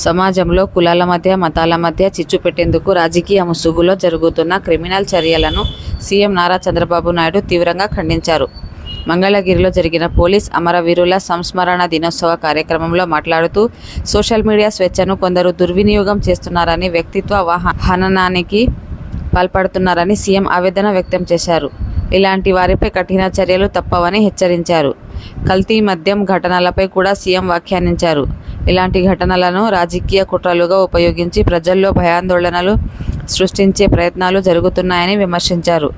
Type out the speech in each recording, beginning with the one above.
సమాజంలో కులాల మధ్య మతాల మధ్య చిచ్చు పెట్టేందుకు రాజకీయ ముసుగులో జరుగుతున్న క్రిమినల్ చర్యలను సీఎం నారా చంద్రబాబు నాయుడు తీవ్రంగా ఖండించారు. మంగళగిరిలో జరిగిన పోలీస్ అమరవీరుల సంస్మరణ దినోత్సవ కార్యక్రమంలో మాట్లాడుతూ సోషల్ మీడియా స్వేచ్ఛను కొందరు దుర్వినియోగం చేస్తున్నారని వ్యక్తిత్వ హననానికి పాల్పడుతున్నారని సీఎం ఆవేదన వ్యక్తం చేశారు. ఇలాంటి వారిపై కఠిన చర్యలు తప్పవని హెచ్చరించారు. కల్తీ మద్యం ఘటనలపై కూడా సీఎం వ్యాఖ్యానించారు. ఇలాంటి ఘటనలను రాజకీయ కుట్రలుగా ఉపయోగించి ప్రజల్లో భయాందోళనలు సృష్టించే ప్రయత్నాలు జరుగుతున్నాయని విమర్శించారు.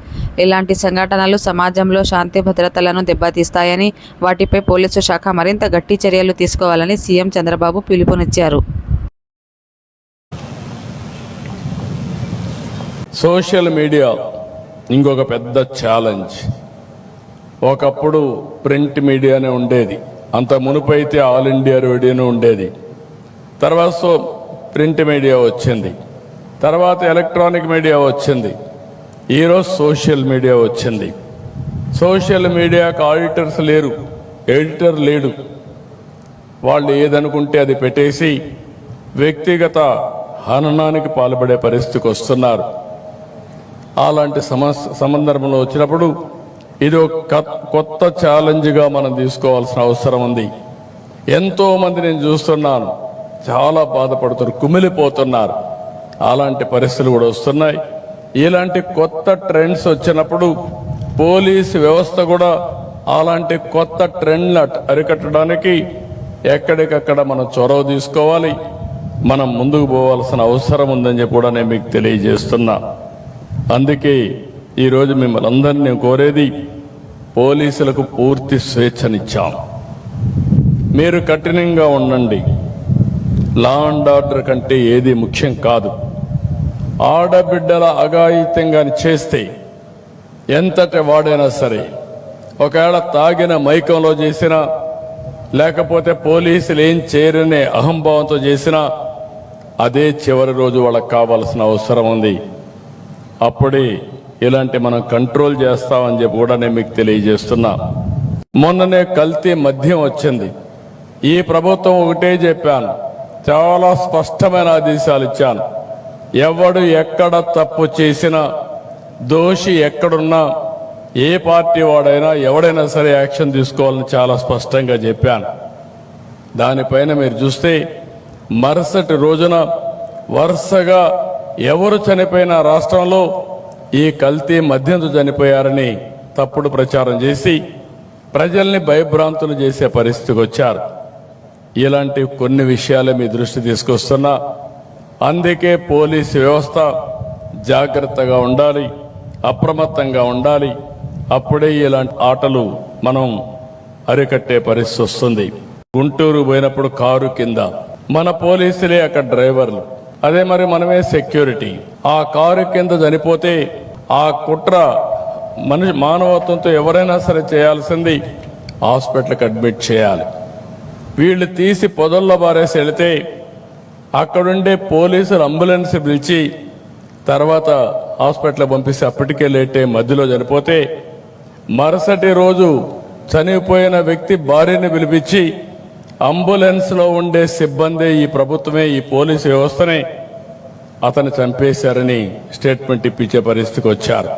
ఇలాంటి సంఘటనలు సమాజంలో శాంతి భద్రతలను దెబ్బతీస్తాయని వాటిపై పోలీసు శాఖ మరింత గట్టి చర్యలు తీసుకోవాలని సీఎం చంద్రబాబు పిలుపునిచ్చారు. సోషల్ మీడియా ఇంకొక పెద్ద ఛాలెంజ్. ఒకప్పుడు ప్రింట్ మీడియానే ఉండేది. అంత మునుపైతే ఆల్ ఇండియా రేడియోనే ఉండేది. తర్వాత సో ప్రింట్ మీడియా వచ్చింది. తర్వాత ఎలక్ట్రానిక్ మీడియా వచ్చింది. ఈరోజు సోషల్ మీడియా వచ్చింది. సోషల్ మీడియాకు ఆడిటర్స్ లేరు ఎడిటర్ లేడు. వాళ్ళు ఏదనుకుంటే అది పెట్టేసి వ్యక్తిగత హననానికి పాల్పడే పరిస్థితికి వస్తున్నారు. అలాంటి సమస్య సందర్భంలో వచ్చినప్పుడు ఇది ఒక కొత్త ఛాలెంజ్గా మనం తీసుకోవాల్సిన అవసరం ఉంది. ఎంతోమంది నేను చూస్తున్నాను. చాలా బాధపడుతున్నారు కుమిలిపోతున్నారు. అలాంటి పరిస్థితులు కూడా వస్తున్నాయి. ఇలాంటి కొత్త ట్రెండ్స్ వచ్చినప్పుడు పోలీసు వ్యవస్థ కూడా అలాంటి కొత్త ట్రెండ్లు అరికట్టడానికి ఎక్కడికక్కడ మనం చొరవ తీసుకోవాలి. మనం ముందుకు పోవాల్సిన అవసరం ఉందని చెప్పి కూడా నేను మీకు తెలియజేస్తున్నా. అందుకే ఈరోజు మిమ్మల్ని అందరినీ నేను కోరేది పోలీసులకు పూర్తి స్వేచ్ఛనిచ్చాం. మీరు కఠినంగా ఉండండి. లా అండ్ ఆర్డర్ కంటే ఏది ముఖ్యం కాదు. ఆడబిడ్డల అఘాయితంగా చేస్తే ఎంతటి వాడైనా సరే ఒకవేళ తాగిన మైకంలో చేసినా లేకపోతే పోలీసులు ఏం చేయరనే అహంభావంతో చేసినా అదే చివరి రోజు వాళ్ళకి కావాల్సిన అవసరం ఉంది. అప్పుడే ఇలాంటి మనం కంట్రోల్ చేస్తామని చెప్పి కూడా నేను మీకు తెలియజేస్తున్నా. మొన్ననే కల్తీ మద్యం వచ్చింది. ఈ ప్రభుత్వం ఒకటే చెప్పాను. చాలా స్పష్టమైన ఆదేశాలు ఇచ్చాను. ఎవడు ఎక్కడ తప్పు చేసినా దోషి ఎక్కడున్నా ఏ పార్టీ వాడైనా ఎవడైనా సరే యాక్షన్ తీసుకోవాలని చాలా స్పష్టంగా చెప్పాను. దానిపైన మీరు చూస్తే మరుసటి రోజున వరుసగా ఎవరు చనిపోయిన రాష్ట్రంలో ఈ కల్తీ మధ్యంతో చనిపోయారని తప్పుడు ప్రచారం చేసి ప్రజల్ని భయభ్రాంతులు చేసే పరిస్థితికి వచ్చారు. ఇలాంటి కొన్ని విషయాలు మీ దృష్టి తీసుకొస్తున్నా. అందుకే పోలీసు వ్యవస్థ జాగ్రత్తగా ఉండాలి అప్రమత్తంగా ఉండాలి. అప్పుడే ఇలాంటి ఆటలు మనం అరికట్టే పరిస్థితి వస్తుంది. గుంటూరు పోయినప్పుడు కారు కింద మన పోలీసులే అక్కడ డ్రైవర్లు. అదే మరి మనమే సెక్యూరిటీ. ఆ కారు కింద చనిపోతే ఆ కుట్ర మనిషి మానవత్వంతో ఎవరైనా సరే చేయాల్సింది హాస్పిటల్కి అడ్మిట్ చేయాలి. వీళ్ళు తీసి పొదల్లో బారేసి వెళితే అక్కడుండే పోలీసులు అంబులెన్స్ పిలిచి తర్వాత హాస్పిటల్ పంపిస్తే అప్పటికే లేటే మధ్యలో చనిపోతే మరుసటి రోజు చనిపోయిన వ్యక్తి భార్యని పిలిపించి అంబులెన్స్లో ఉండే సిబ్బంది ఈ ప్రభుత్వమే ఈ పోలీసు వ్యవస్థనే అతను చంపేశారని స్టేట్మెంట్ ఇప్పించే పరిస్థితికి వచ్చారు.